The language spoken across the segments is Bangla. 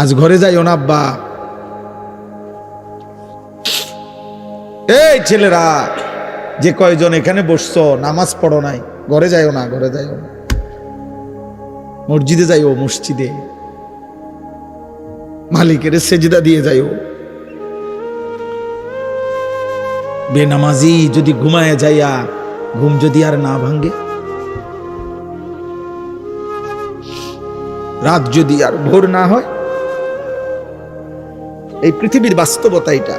আজ ঘরে যাইও না এই ছেলেরা, যে কয়জন এখানে বসছো, নামাজ পড়ো নাই, ঘরে যাইও না, ঘরে যাইও না। মসজিদে যাইও, মসজিদে। মালিকের সেজদা দিয়ে যাইও। বেনামাজি যদি ঘুমায় যাইয়া, ঘুম যদি আর না ভাঙ্গে রাত যদি আর ভোর না হয় এই পৃথিবীর বাস্তবতা এটা।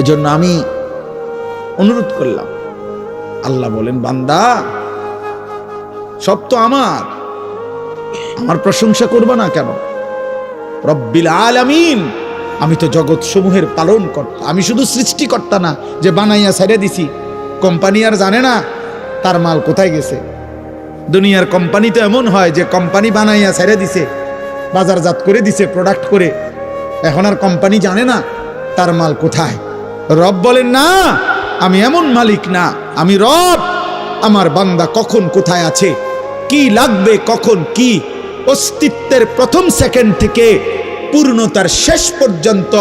এজন্য আমি অনুরোধ করলাম, আল্লাহ বলেন, বান্দা, সব তো আমার আমার প্রশংসা করবা না কেন? রব্বিল আলামিন, আমি তো জগৎ সমূহের পালন কর্তা আমি শুধু সৃষ্টিকর্তা না, যে বানাইয়া ছেড়ে দিছি। কোম্পানি আর জানে না তার মাল কোথায় গেছে। দুনিয়ার কোম্পানি তো এমন হয় যে কোম্পানি বানাইয়া ছেড়ে দিছে বাজারজাত করে দিছে প্রোডাক্ট করে। এখন আর কোম্পানি জানে না তার মাল কোথায়। রব বলেন, না, আমি এমন মালিক না, আমি রব। আমার বান্দা কখন কোথায় আছে? কি লাগবে কখন কি? অস্তিত্বের প্রথম সেকেন্ড থেকে পূর্ণতার শেষ পর্যন্ত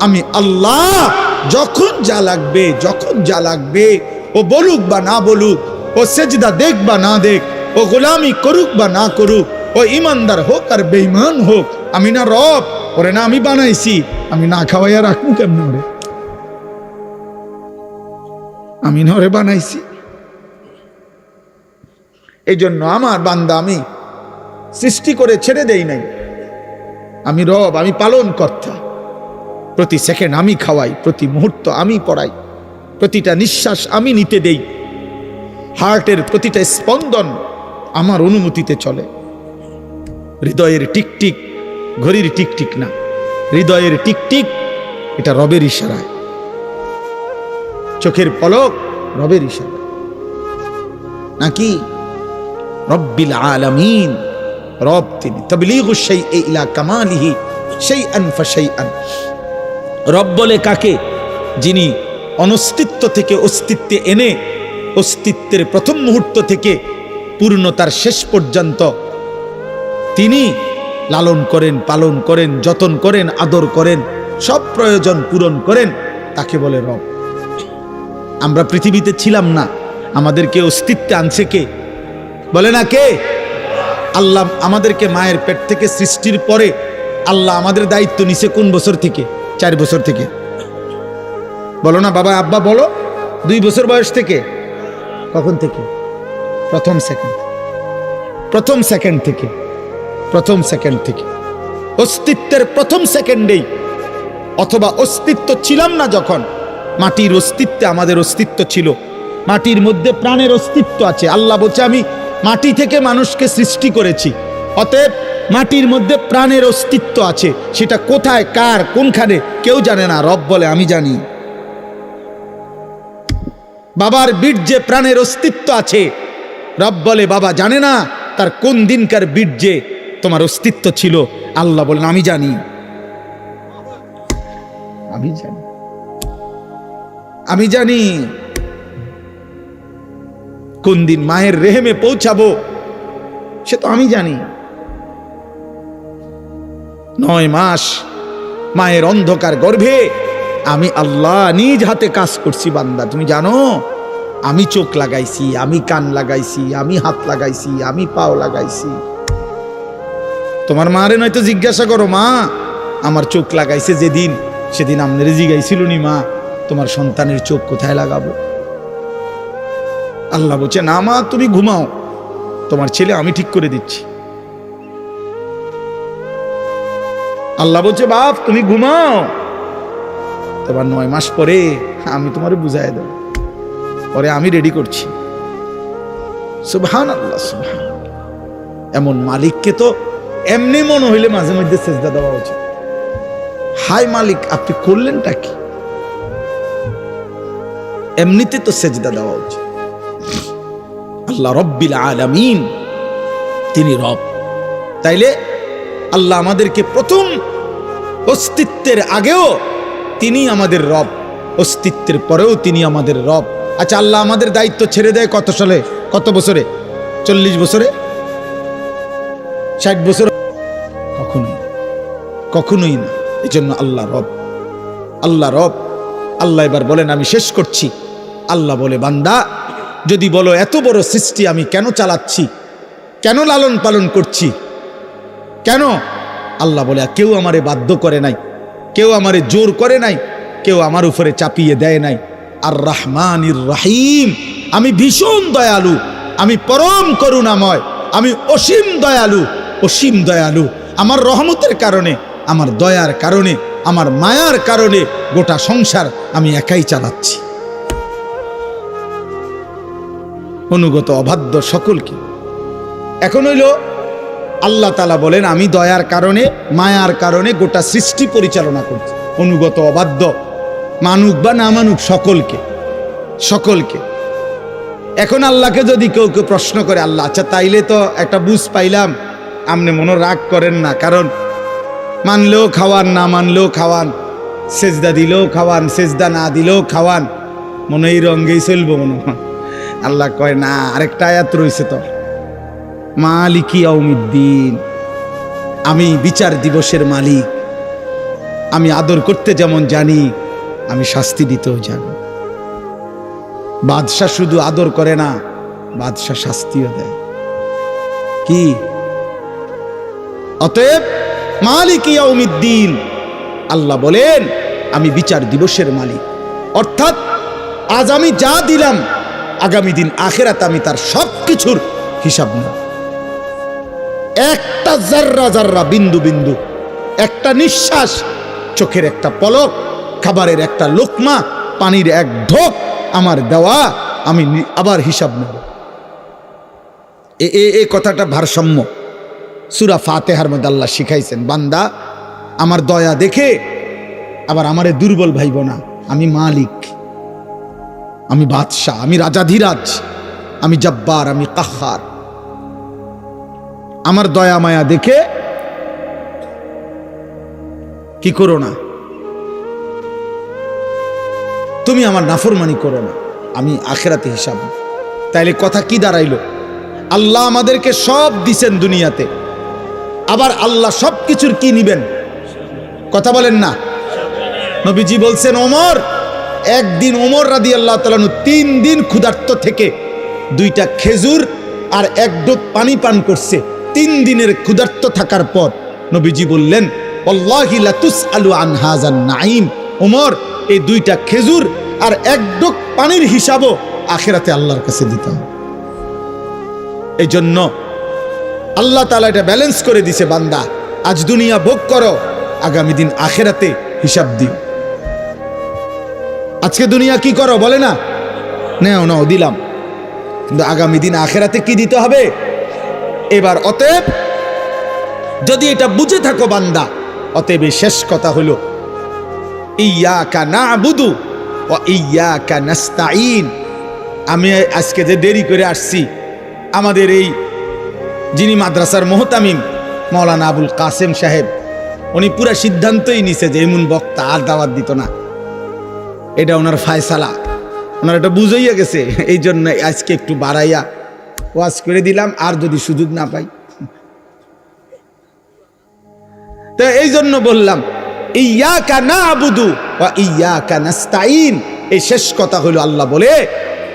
আমি আল্লাহ যখন যা লাগবে, যখন যা লাগবে, ও বলুক বা না বলুক, ও সেজদা দেখ বা না দেখ, ও গোলামি করুক বা না করুক ও ইমানদার হোক আর বেইমান হোক, আমি না রব, ওরে না আমি বানাইছি, আমি না খাওয়াইয়া রাখব কেমন ওরে? আমি না ওরে বানাইছি। এই জন্য আমার বান্দা আমি সৃষ্টি করে ছেড়ে দেই নাই। আমি রব, আমি পালন কর্তা প্রতি সেকেন্ড আমি খাওয়াই, প্রতি মুহূর্ত আমি পড়াই, প্রতিটা নিঃশ্বাস আমি নিতে দেই। হার্টের প্রতিটা স্পন্দন আমার অনুমতিতে চলে। হৃদয়ের টিকটিক, ঘড়ির টিকটিক না। হৃদয়ের টিকটিক, এটা রবের ইশারায়। চোখের পলক রবের ইশারা নাকি? রব্বিল আলামিন। রব তিনি। তবলিগু সেই কামালিহি সেই আন আন রব বলে কাকে? যিনি অনস্তিত্ব থেকে অস্তিত্বে এনে অস্তিত্বের প্রথম মুহূর্ত থেকে পূর্ণতার শেষ পর্যন্ত তিনি লালন করেন, পালন করেন, যতন করেন, আদর করেন, সব প্রয়োজন পূরণ করেন, তাকে বলে রব। আমরা পৃথিবীতে ছিলাম না, আমাদেরকে অস্তিত্বে আনছে কে? বলে না কে? আল্লাহ আমাদেরকে মায়ের পেট থেকে সৃষ্টির পরে আল্লাহ আমাদের দায়িত্ব নিছে কোন বছর থেকে? চার বছর থেকে। বলো না বাবা, আব্বা, বলো, দুই বছর বয়স থেকে। কখন থেকে? প্রথম সেকেন্ড প্রথম সেকেন্ড থেকে। প্রথম সেকেন্ড থেকে। অস্তিত্বের প্রথম সেকেন্ডেই অথবা অস্তিত্ব ছিলাম না যখন, মাটির অস্তিত্বে আমাদের অস্তিত্ব ছিল। মাটির মধ্যে প্রাণের অস্তিত্ব আছে। আল্লাহ বলছে, আমি মাটি থেকে মানুষকে সৃষ্টি করেছি। অতএব মাটির মধ্যে প্রাণের অস্তিত্ব আছে। সেটা কোথায়, কার, কোনখানে, কেউ জানে না। রব বলে, আমি জানি। বাবার বীর্যে প্রাণের অস্তিত্ব আছে। রব বলে, বাবা জানে না তার কোন দিনকার বীর্যে তোমার অস্তিত্ব ছিল। আল্লাহ বলেন আমি জানি। আমি জানি। আমি জানি। কোন দিন মায়ের রেহেমে পৌঁছাবো সে তো আমি জানি। নয় মাস মায়ের অন্ধকার গর্ভে আমি আল্লাহ নিজ হাতে কাজ করছি বান্দা। তুমি জানো আমি চোখ লাগাইছি আমি কান লাগাইছি আমি হাত লাগাইছি আমি পাও লাগাইছি। তোমার মারে নয়তো জিজ্ঞাসা করো, মা। আমার চোখ লাগাইছে যেদিন, সেদিন আপনারে জিগাইছিল নি, মা। তোমার সন্তানের চোখ কোথায় লাগাবো? আল্লাহ বলছে, না, মা, তুমি ঘুমাও। তোমার ছেলে আমি ঠিক করে দিচ্ছি। আল্লাহ বলছে, বাপ, তুমি ঘুমাও। তোমার নয় মাস পরে আমি তোমার বুঝাই দেব। পরে আমি রেডি করছি। সুবহান আল্লাহ সুবহান এমন মালিককে তো এমনি মনে হইলে মাঝে মধ্যে সেজদা দেওয়া উচিত। হাই মালিক, আপনি করলেনটা কি? এমনিতে তো সেজদা দেওয়া উচিত। আল্লাহ রব্বিল আলামিন তিনি রব। তাইলে আল্লাহ আমাদেরকে প্রথম অস্তিত্বের আগেও তিনি আমাদের রব, অস্তিত্বের পরেও তিনি আমাদের রব। আচ্ছা আল্লাহ আমাদের দায়িত্ব ছেড়ে দেয় কত সালে? কত বছরে? চল্লিশ বছরে? ষাট বছর কখনোই। কখনোই না। এই জন্য আল্লাহ রব আল্লাহ রব আল্লাহ এবার বলেন আমি শেষ করছি। আল্লাহ বলে বান্দা যদি বলো এত বড় সৃষ্টি আমি কেন চালাচ্ছি? কেন লালন পালন করছি? কেন? আল্লাহ বলে কেউ আমারে বাধ্য করে নাই কেউ আমারে জোর করে নাই কেউ আমার উপরে চাপিয়ে দেয় নাই। আর রাহমানির রাহিম আমি ভীষণ দয়ালু আমি পরম করুণাময় আমি অসীম দয়ালু অসীম দয়ালু। আমার রহমতের কারণে, আমার দয়ার কারণে, আমার মায়ার কারণে গোটা সংসার আমি একাই চালাচ্ছি। অনুগত অবাধ্য সকলকে। এখন হইল, আল্লাহ তালা বলেন, আমি দয়ার কারণে, মায়ার কারণে গোটা সৃষ্টি পরিচালনা করছি। অনুগত অবাধ্য, মানুক বা না মানুক, সকলকে। সকলকে। এখন আল্লাহকে যদি কেউ কেউ প্রশ্ন করে, আল্লাহ আচ্ছা তাইলে তো একটা বুঝ পাইলাম আপনি মনে রাগ করেন না, কারণ মানলেও খাওয়ান না, মানলেও খাওয়ান। সেজদা দিলেও খাওয়ান, সেজদা না দিলেও খাওয়ান। মনে এই রঙ্গেই চলবো মনে। আল্লাহ কয়, না, আরেকটা আয়াত রয়েছে তো মালিকি অমিদ্দিন আমি বিচার দিবসের মালিক। আমি আদর করতে যেমন জানি, আমি শাস্তি দিতেও জানি। বাদশাহ শুধু আদর করে না, বাদশাহ শাস্তিও দেয়। কি? অতএব মালিক ইয়াউমিদ্দিন। আল্লাহ বলেন, আমি বিচার দিবসের মালিক। অর্থাৎ, আজ আমি যা দিলাম, আগামী দিন আখেরাত আমি তার সব কিছুর হিসাব নেব। একটা জাররা জাররা বিন্দু বিন্দু, একটা নিঃশ্বাস, চোখের একটা পলক, খাবারের একটা লোকমা, পানির এক ঢোক, আমার দেওয়া, আমি আবার হিসাব নেব। এ এ কথাটা ভারসাম্য। সুরা ফাতেহার মধ্যে আল্লাহ শিখাইছেন, বান্দা, আমার দয়া দেখে আবার আমারে দুর্বল ভাইব না। আমি মালিক, আমি বাদশাহ, আমি রাজাধিরাজ, আমি জব্বার, আমি কাহার আমার দয়া মায়া দেখে কি করো না? তুমি আমার নাফরমানি করো না, আমি আখেরাতে হিসাব। তাইলে কথা কি দাঁড়াইলো? আল্লাহ আমাদেরকে সব দিছেন দুনিয়াতে। আবার আল্লাহ সব কিছুর কি নিবেন? কথা বলেন না। নবীজি বলছেন, ওমর, একদিন ওমর রাদি আল্লাহ তালানু তিন দিন ক্ষুধার্ত থেকে দুইটা খেজুর আর এক ডোক পানি পান করছে। তিন দিনের ক্ষুধার্ত থাকার পর নবীজি বললেন, "ওয়াল্লাহি লাতুসআলু আন হাযান নাঈম। ওমর, এই দুইটা খেজুর আর এক ডোক পানির হিসাবও আখেরাতে আল্লাহর কাছে দিতে হবে। এই জন্য আল্লাহ তালা এটা ব্যালেন্স করে দিছে, বান্দা। আজ দুনিয়া ভোগ করো, আগামী দিন আখেরাতে হিসাব দিও। আজকে দুনিয়া কি করো, বলে না? নেও, নাও, দিলাম। কিন্তু আগামী দিন আখেরাতে কি দিতে হবে? এবার অতএব, যদি এটা বুঝে থাকো, বান্দা, অতএব শেষ কথা হলো ইয়াকা না বুধু ও ইয়াকা নাস্তাইন আমি আজকে যে দেরি করে আসছি, আমাদের এই যিনি মাদ্রাসার মোহতামিম মৌলানা আবুল কাসেম সাহেব, উনি পুরা সিদ্ধান্তই নিছে যে এমন বক্তা আর দাওয়াত দিত না। এটা ওনার ফায়সালা। ওনার এটা বুঝাইয়া গেছে, এই জন্য আজকে একটু বাড়াইয়া ওয়াজ করে দিলাম, আর যদি সুযোগ না পাই। তো এই জন্য বললাম ইয়াকা না আবুদু বা ইয়াকা নাস্তাইন এই শেষ কথা হলো আল্লাহ বলে,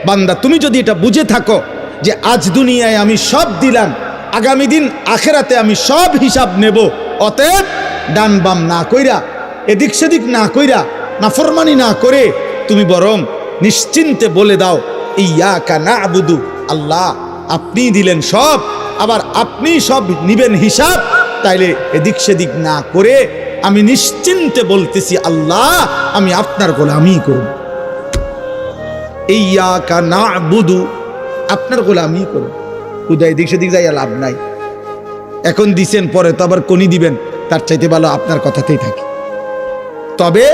বান্দা, তুমি যদি এটা বুঝে থাকো যে আজ দুনিয়ায় আমি সব দিলাম আগামী দিন আখেরাতে আমি সব হিসাব নেব। অতএব ডান বাম না কইরা, এদিক সেদিক না কইরা, নাফরমানি না করে তুমি বরং নিশ্চিন্তে বলে দাও, ইয়াকা না আবুদু আল্লাহ আপনি দিলেন সব, আবার আপনি সব নিবেন হিসাব। তাইলে এদিক সেদিক না করে আমি নিশ্চিন্তে বলতেছি, আল্লাহ আমি আপনার গোলামি করব। ইয়াকা না বুধু আপনার গোলামি করব। খুদা এদিক সেদিক যাইয়া লাভ নাই। এখন দিছেন, পরে তো আবার কোনি দিবেন, তার চাইতে ভালো আপনার কথাতেই থাকে। তবে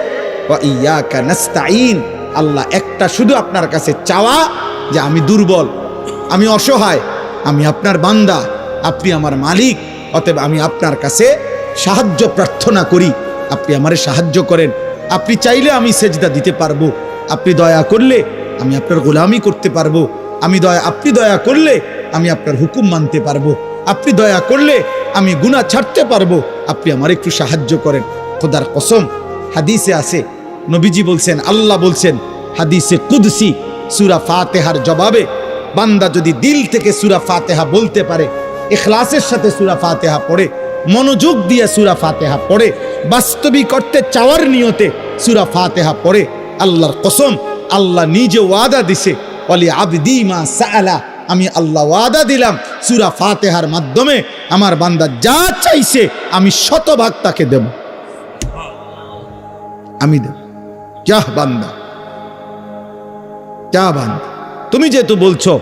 নাস্তাইন আল্লাহ একটা শুধু আপনার কাছে চাওয়া যে আমি দুর্বল, আমি অসহায়, আমি আপনার বান্দা, আপনি আমার মালিক, অতএব আমি আপনার কাছে সাহায্য প্রার্থনা করি, আপনি আমারে সাহায্য করেন। আপনি চাইলে আমি সেজদা দিতে পারব, আপনি দয়া করলে আমি আপনার গোলামি করতে পারব, আমি দয়া, আপনি দয়া করলে আমি আপনার হুকুম মানতে পারব। আপনি দয়া করলে আমি গুনাহ ছাড়তে পারব। আপনি আমার একটু সাহায্য করেন। খোদার কসম, হাদিসে আছে, নবীজি বলছেন, আল্লাহ বলছেন, হাদিসে কুদসি, সুরা ফাতেহার জবাবে, বান্দা যদি দিল থেকে সুরা ফাতেহা বলতে পারে এখলাসের সাথে সুরা ফাতেহা পড়ে, মনোযোগ দিয়ে সুরা ফাতেহা পড়ে বাস্তবিক করতে চাওয়ার নিয়তে সুরা ফাতেহা পড়ে, আল্লাহর কসম, আল্লাহ নিজে ওয়াদা দিছে অলি আবদি মা সাআলা আমি আল্লাহ ওয়াদা দিলাম, সুরা ফাতেহার মাধ্যমে আমার বান্দা যা চাইছে আমি শতভাগ তাকে দেব। আমি দেব। যাহ বান্দা। যা বান্দা। তুমি যেহেতু বলছো,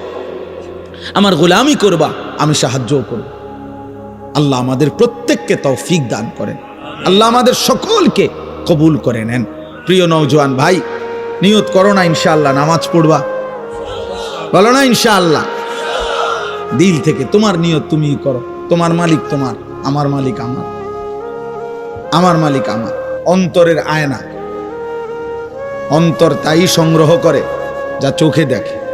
আমার গোলামি করবা, আমি সাহায্যও করব। আল্লাহ আমাদের প্রত্যেককে তৌফিক দান করেন। আল্লাহ আমাদের সকলকে কবুল করে নেন। প্রিয় নওজোয়ান ভাই, নিয়ত করো না ইনশাআল্লাহ, নামাজ পড়বা। বলো না ইনশাআল্লাহ। দিল থেকে তোমার নিয়ত তুমি করো। তোমার মালিক তোমার, আমার মালিক আমার। আমার মালিক আমার। অন্তরের আয়না। অন্তর তাই সংগ্রহ করে যা চোখে দেখে।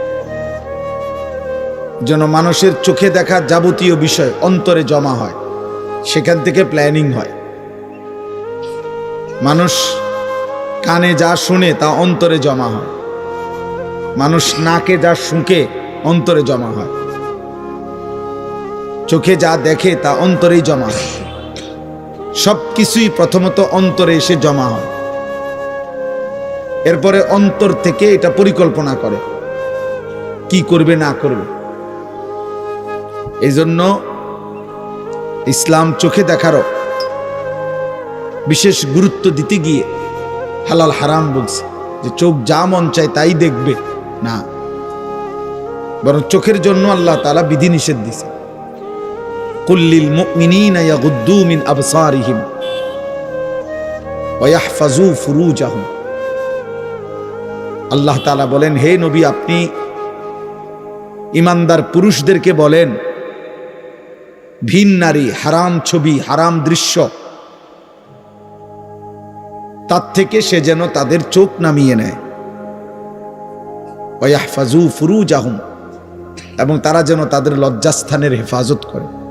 যেন মানুষের চোখে দেখা যাবতীয় বিষয় অন্তরে জমা হয়। সেখান থেকে প্ল্যানিং হয়। মানুষ কানে যা শুনে তা অন্তরে জমা হয়। মানুষ নাকে যা শুঁকে অন্তরে জমা হয়। চোখে যা দেখে তা অন্তরেই জমা হয়। সব কিছুই প্রথমত অন্তরে এসে জমা হয়। এরপরে অন্তর থেকে এটা পরিকল্পনা করে। কি করবে, না করবে। এই জন্য ইসলাম চোখে দেখারও বিশেষ গুরুত্ব দিতে গিয়ে হালাল হারাম বলছে যে চোখ যা মন চায় তাই দেখবে। না। বরং চোখের জন্য আল্লাহ তালা বিধি নিষেধ দিছে কুল্লিল মুমিনিনা ইয়াগুদ্দু আবসারিহিম ওয়া ফুরুজাহুম। আল্লাহ তাআলা বলেন, হে নবী, আপনি ইমানদার পুরুষদেরকে বলেন, ভিন নারী, হারাম ছবি, হারাম দৃশ্য, তার থেকে সে যেন তাদের চোখ নামিয়ে নেয়। ওয়াহফাজু ফুরুজ আহম এবং তারা যেন তাদের লজ্জাস্থানের হেফাজত করে।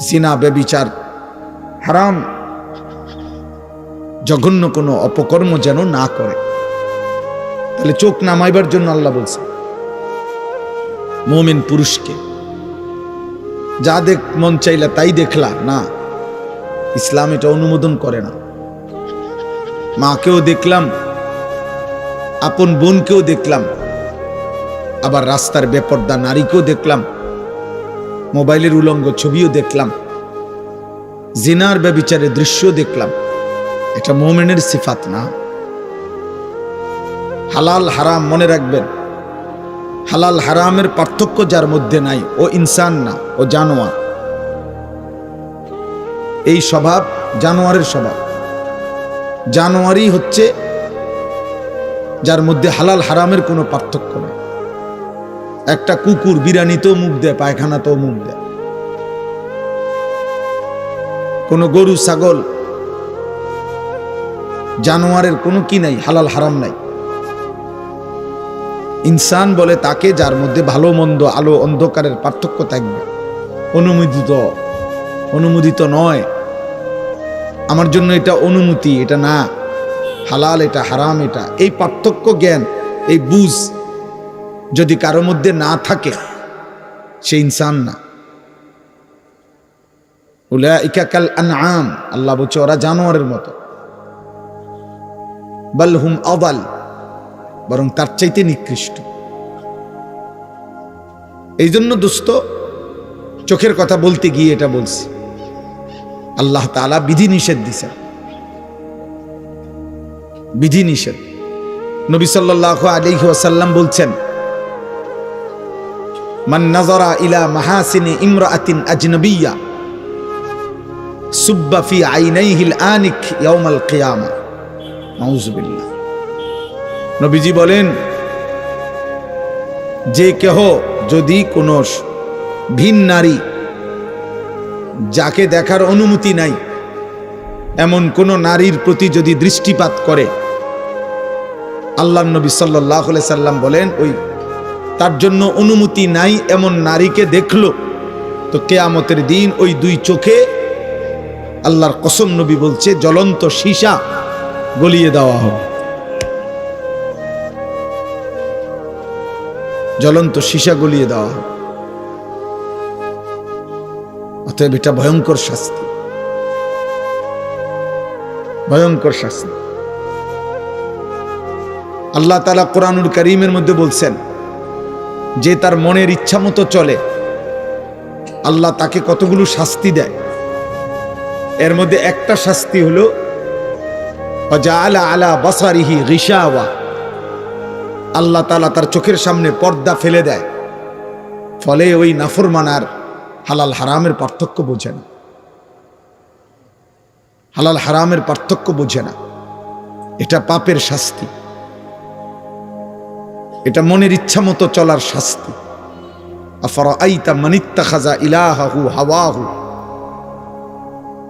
সিনা বেবিচার। হারাম। জঘন্য কোনো অপকর্ম যেন না করে। তাহলে চোখ নামাইবার জন্য আল্লাহ বলছে, মোমিন পুরুষকে, যা দেখ মন চাইলা তাই দেখলা। না, ইসলাম এটা অনুমোদন করে না। মাকেও দেখলাম, আপন বোনকেও দেখলাম। আবার রাস্তার বেপর্দা নারীকেও দেখলাম। মোবাইলের উলঙ্গ ছবিও দেখলাম। জিনার ব্যবিচারের দৃশ্য দেখলাম। এটা মোমেনের সিফাত না। হালাল হারাম মনে রাখবেন। হালাল হারামের পার্থক্য যার মধ্যে নাই, ও ইনসান না, ও জানোয়ার। এই স্বভাব জানোয়ারের স্বভাব। জানোয়ারই হচ্ছে যার মধ্যে হালাল হারামের কোনো পার্থক্য নেই। একটা কুকুর বিরানিতেও মুখ দেয় পায়খানাতেও মুখ দেয়। কোনো গরু, ছাগল, জানোয়ারের কোনো কি নাই, হালাল, হারাম নাই। ইনসান বলে তাকে যার মধ্যে ভালো, মন্দ, আলো, অন্ধকারের পার্থক্য থাকবে। অনুমোদিত অনুমোদিত নয়। আমার জন্য এটা অনুমতি, এটা না। হালাল, এটা হারাম, এটা। এই পার্থক্য জ্ঞান, এই বুঝ যদি কারও মধ্যে না থাকে, সে ইনসান না। কাল আনআম, আল্লাহ বলছে, ওরা জানোয়ারের মতো। বল হুম আবাল বরং তার চাইতে নিকৃষ্ট। এই জন্য দোস্ত, চোখের কথা বলতে গিয়ে এটা বলছি। আল্লাহ তালা বিধি নিষেধ দিছেন। বিধি নিষেধ নবী সাল্লাহ আলিহি ওয়াসাল্লাম বলছেন মান নাজরা ইলা মাহাসিনি ইমরাআতিন আজনবিয়া সুব্বা ফি আইনাইহিল আনিক ইয়াউমাল কিয়ামা। নাউজুবিল্লাহ নবীজি বলেন, যে কেহ যদি কোনো ভিন নারী যাকে দেখার অনুমতি নাই, এমন কোন নারীর প্রতি যদি দৃষ্টিপাত করে আল্লাহ নবী সাল্লাহ সাল্লাম বলেন, ওই তার জন্য অনুমতি নাই এমন নারীকে দেখল। তো কেয়ামতের দিন ওই দুই চোখে আল্লাহর কসম নবী বলছে, জ্বলন্ত সীসা গলিয়ে দেওয়া হবে জ্বলন্ত সীসা গলিয়ে দেওয়া হবে অতএব এটা ভয়ঙ্কর শাস্তি। ভয়ঙ্কর শাস্তি। আল্লাহ তালা কোরআনুল করিমের মধ্যে বলছেন যে তার মনের ইচ্ছা মতো চলে। আল্লাহ তাকে কতগুলো শাস্তি দেয়। এর মধ্যে একটা শাস্তি হলো আলা আলা বাসারিহি রিসাওয়া আল্লাহ তালা তার চোখের সামনে পর্দা ফেলে দেয়। ফলে ওই নাফরমানার হালাল হারামের পার্থক্য বোঝে না। হালাল হারামের পার্থক্য বোঝে না। এটা পাপের শাস্তি। এটা মনের ইচ্ছা মতো চলার শাস্তি। আফরাআইতা মানিত্তাখাযা ইলাহাহু হাওয়াহু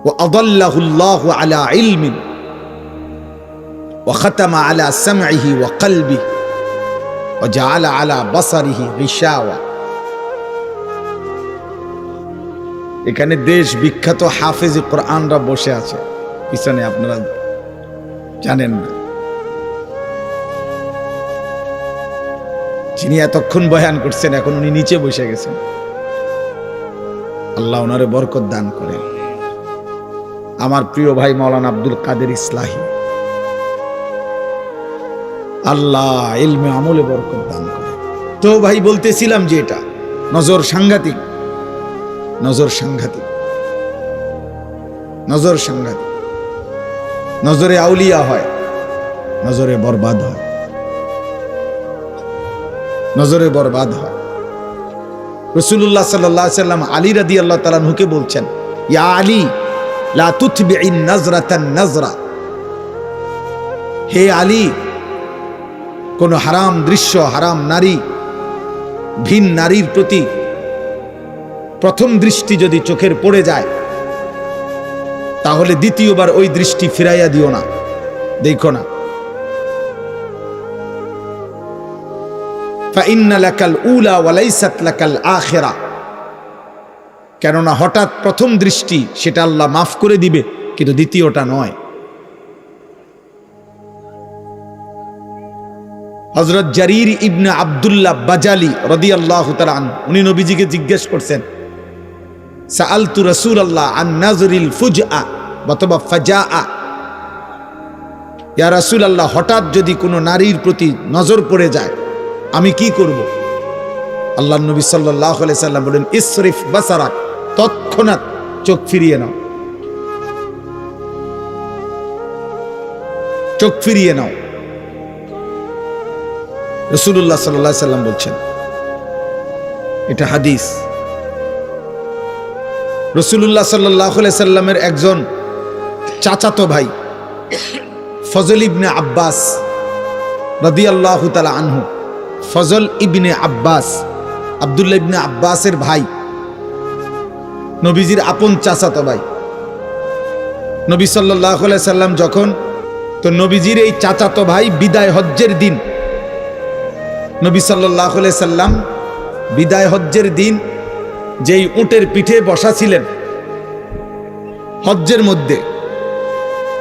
ওয়া আদাল্লাহুল্লাহ আলা ইলমিন আলা সামইহি ওয়া কলবিহি ওয়া জাআলা আলা বাসারিহি এখানে দেশ বিখ্যাত হাফেজ কোরআনরা বসে আছে, পিছনে আপনারা জানেন না। যিনি এতক্ষণ বয়ান করছেন, এখন উনি নিচে বসে গেছেন। আল্লাহ ওনারে বরকত দান করে আমার প্রিয় ভাই মৌলানা আব্দুল কাদের ইসলাহি, আল্লাহ ইলমে আমলে বরকত দান করে তো ভাই, বলতেছিলাম যে এটা, নজর সাংঘাতিক নজর সাংঘাতিক নজর সাংঘাতিক। নজরে আউলিয়া হয়, নজরে বরবাদ হয়। নজরে বরবাদ হয়। রসুল্লাহ সাল্লাহ সাল্লাম আলী রাদি আল্লাহ তালানহুকে বলছেন, ইয়া আলী হে আলী, কোন হারাম দৃশ্য, হারাম নারী, ভিন নারীর প্রতি প্রথম দৃষ্টি যদি চোখের পড়ে যায়, তাহলে দ্বিতীয়বার ওই দৃষ্টি ফিরাইয়া দিও না, দেখো না। কেননা হঠাৎ প্রথম দৃষ্টি সেটা আল্লাহ মাফ করে দিবে, কিন্তু দ্বিতীয়টা নয়। হজরত জারির ইবনে আবদুল্লাহ বাজালি রদি আল্লাহ উনি নবীজিকে জিজ্ঞেস করছেন রসুল আল্লাহ আন নাজরিল অথবা ফাজা ইয়া রাসুল আল্লাহ হঠাৎ যদি কোনো নারীর প্রতি নজর পড়ে যায় আমি কি করব? আল্লাহ নবী সাল্লাহ সাল্লাম বলেন, ইসরিফ বাসারাক, তৎক্ষণাৎ চোখ ফিরিয়ে নাও। চোখ ফিরিয়ে নাও। রসুল্লাহ সাল্লাহ সাল্লাম বলছেন, এটা হাদিস। রসুল্লাহ সাল্লাহ সাল্লামের একজন চাচাতো ভাই, ফজল ইবনে আব্বাস রদি আল্লাহ তালা আনহু ফজল ইবনে আব্বাস আবদুল্লা ইবনে আব্বাসের ভাই। নবীজির আপন চাচাতো ভাই। নবী সাল্লাহ সাল্লাম যখন, তো নবীজির এই চাচাতো ভাই বিদায় হজ্জের দিন। নবী সাল্লাহ সাল্লাম বিদায় হজ্জের দিন যেই উটের পিঠে বসা ছিলেন। হজ্জের মধ্যে।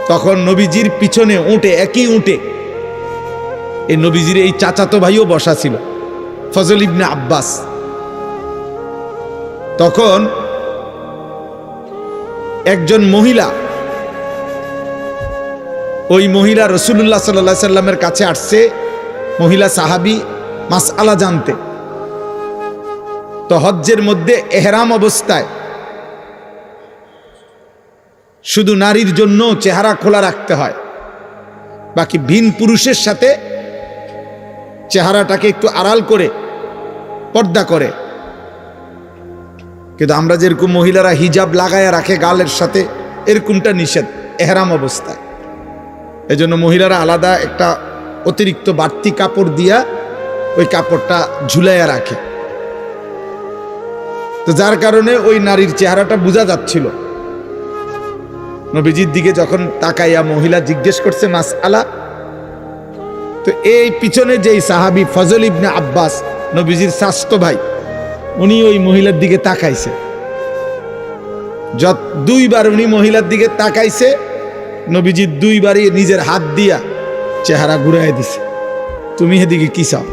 তখন নবীজির পিছনে উঠে একই উঠে এই নবীজির এই চাচাতো ভাইও বসা ছিল, ফজল ইবনে আব্বাস। তখন একজন মহিলা ওই মহিলা রসুল্লাহ সাল্লা সাল্লামের কাছে আসছে, মহিলা সাহাবি মাস আলা জানতে। তো হজ্জের মধ্যে এহরাম অবস্থায় শুধু নারীর জন্য চেহারা খোলা রাখতে হয়, বাকি ভিন পুরুষের সাথে চেহারাটাকে একটু আড়াল করে, পর্দা করে। কিন্তু আমরা যেরকম মহিলারা হিজাব লাগায় রাখে গালের সাথে, এরকমটা নিষেধ, এহরাম অবস্থায়। এজন্য মহিলারা আলাদা একটা অতিরিক্ত বাড়তি কাপড় দিয়া ওই কাপড়টা ঝুলাইয়া রাখে। তো যার কারণে ওই নারীর চেহারাটা বোঝা যাচ্ছিল। নবীজির দিকে যখন তাকাইয়া মহিলা জিজ্ঞেস করছে মাস আলা তো এই পিছনে যেই সাহাবি ফজল ইবনে আব্বাস, নবীজির স্বাস্থ্য ভাই, উনি ওই মহিলার দিকে তাকাইছে। যত দুইবার উনি মহিলার দিকে তাকাইছে, নবীজি দুইবারই নিজের হাত দিয়া চেহারা ঘুরাই দিছে। তুমি এদিকে কি চাও?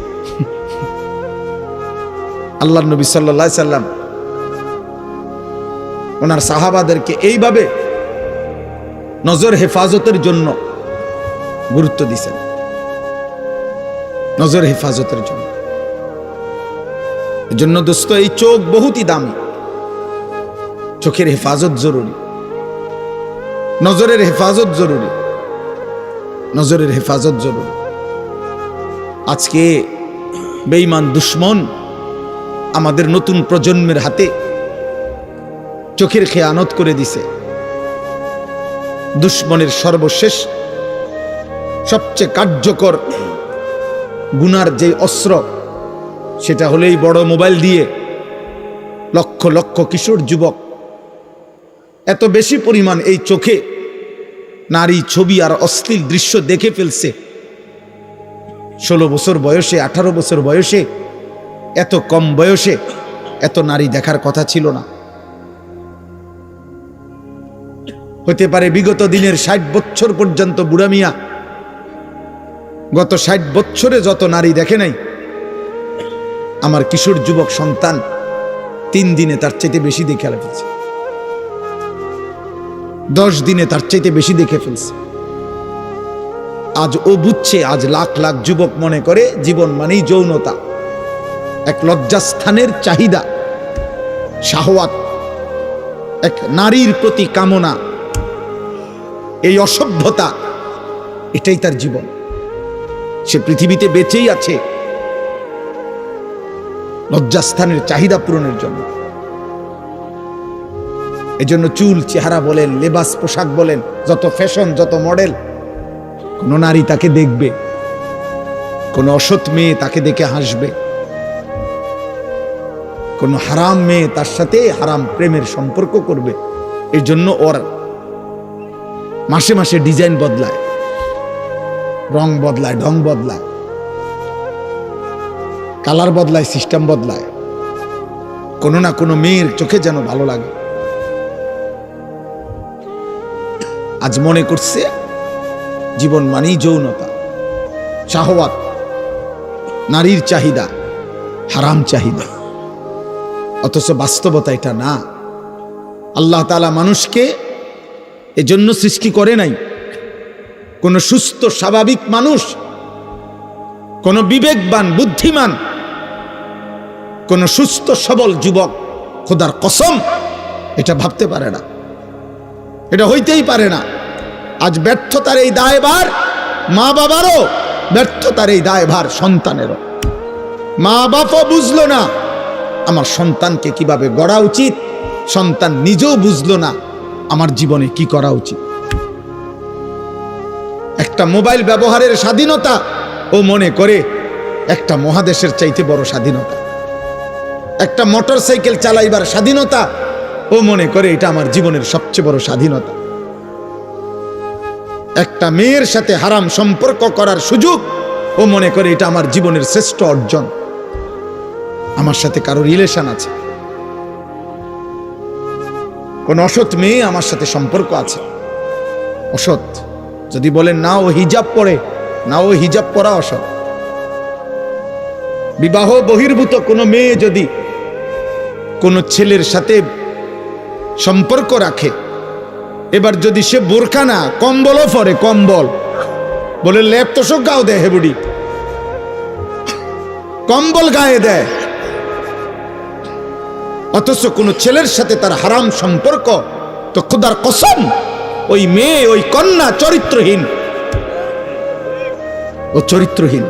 আল্লাহ নবী সাল্লা সাল্লাম ওনার সাহাবাদেরকে এইভাবে নজর হেফাজতের জন্য গুরুত্ব দিছেন। নজর হেফাজতের জন্য। এজন্য দোস্ত, এই চোখ বহুতই দামি। চোখের হেফাজত জরুরি। নজরের হেফাজত জরুরি। নজরের হেফাজত জরুরি। আজকে বেঈমান দুশ্মন আমাদের নতুন প্রজন্মের হাতে চোখের খেয়ানত করে দিছে। দুশ্মনের সর্বশেষ, সবচেয়ে কার্যকর গুনার যে অস্ত্র, সেটা হলেই বড় মোবাইল দিয়ে লক্ষ লক্ষ কিশোর যুবক এত বেশি পরিমাণ এই চোখে নারী ছবি আর অশ্লীল দৃশ্য দেখে ফেলছে। ষোলো বছর বয়সে, আঠারো বছর বয়সে, এত কম বয়সে এত নারী দেখার কথা ছিল না। হতে পারে বিগত দিনের ষাট বছর পর্যন্ত বুড়া মিয়া গত ষাট বছরে যত নারী দেখে নাই, আমার কিশোর যুবক সন্তান তিন দিনে তার চাইতে বেশি দেখে ফেলছে। দশ দিনে তার চাইতে বেশি দেখে ফেলছে। আজ ও বুঝছে, আজ লাখ লাখ যুবক মনে করে জীবন মানেই যৌনতা। এক লজ্জাস্থানের চাহিদা, শাহওয়াত, এক নারীর প্রতি কামনা। এই অসভ্যতা, এটাই তার জীবন। সে পৃথিবীতে বেঁচেই আছে। লজ্জাস্থানের চাহিদা পূরণের জন্য। এজন্য চুল, চেহারা বলেন, লেবাস, পোশাক বলেন, যত ফ্যাশন, যত মডেল, কোন নারী তাকে দেখবে, কোন অসৎ মেয়ে তাকে দেখে হাসবে, কোন হারাম মেয়ে তার সাথে হারাম প্রেমের সম্পর্ক করবে। এর জন্য ওর মাসে মাসে ডিজাইন বদলায়। রং বদলায়, ঢং বদলায়। কালার বদলায়, সিস্টেম বদলায়। কোনো না কোনো মেয়ের চোখে যেন ভালো লাগে। আজ মনে করছে, জীবন মানেই যৌনতা শাহওয়াত নারীর চাহিদা, হারাম চাহিদা। অথচ বাস্তবতা এটা না। আল্লাহ তালা মানুষকে এজন্য সৃষ্টি করে নাই কোন সুস্থ, স্বাভাবিক মানুষ, কোন বিবেকবান, বুদ্ধিমান, কোন সুস্থ, সবল যুবক, খোদার কসম, এটা ভাবতে পারে না। এটা হইতেই পারে না। আজ ব্যর্থতার এই দায়ভার মা বাবারও, ব্যর্থতার এই দায়ভার সন্তানেরও। মা বাপও বুঝলো না, আমার সন্তানকে কীভাবে গড়া উচিত, সন্তান নিজেও বুঝলো না, আমার জীবনে কি করা উচিত। একটা মোবাইল ব্যবহারের স্বাধীনতা ও মনে করে একটা মহাদেশের চাইতে বড় স্বাধীনতা। একটা মোটর সাইকেল চালাইবার স্বাধীনতা ও মনে করে এটা আমার জীবনের সবচেয়ে বড় স্বাধীনতা। একটা মেয়ের সাথে হারাম সম্পর্ক করার সুযোগ ও মনে করে এটা আমার জীবনের শ্রেষ্ঠ অর্জন। আমার সাথে কারও রিলেশন আছে। কোন অসৎ মেয়ে আমার সাথে সম্পর্ক আছে। অসৎ। যদি বলেন না, ও হিজাব পরে, না, ও হিজাব পরা অসৎ। বিবাহ বহির্ভূত কোনো মেয়ে যদি কোনো ছেলের সাথে সম্পর্ক রাখে, এবার যদি সে বোরখা না কম্বলও পরে, কম্বল, বলে, ল্যাপ তো সব গাও দেয় হেবুডি। কম্বল গায়ে দেয়। অথচ কোনো ছেলের সাথে তার হারাম সম্পর্ক, তো খোদার কসম। ওই মেয়ে ওই কন্যা চরিত্রহীন। ও চরিত্রহীন।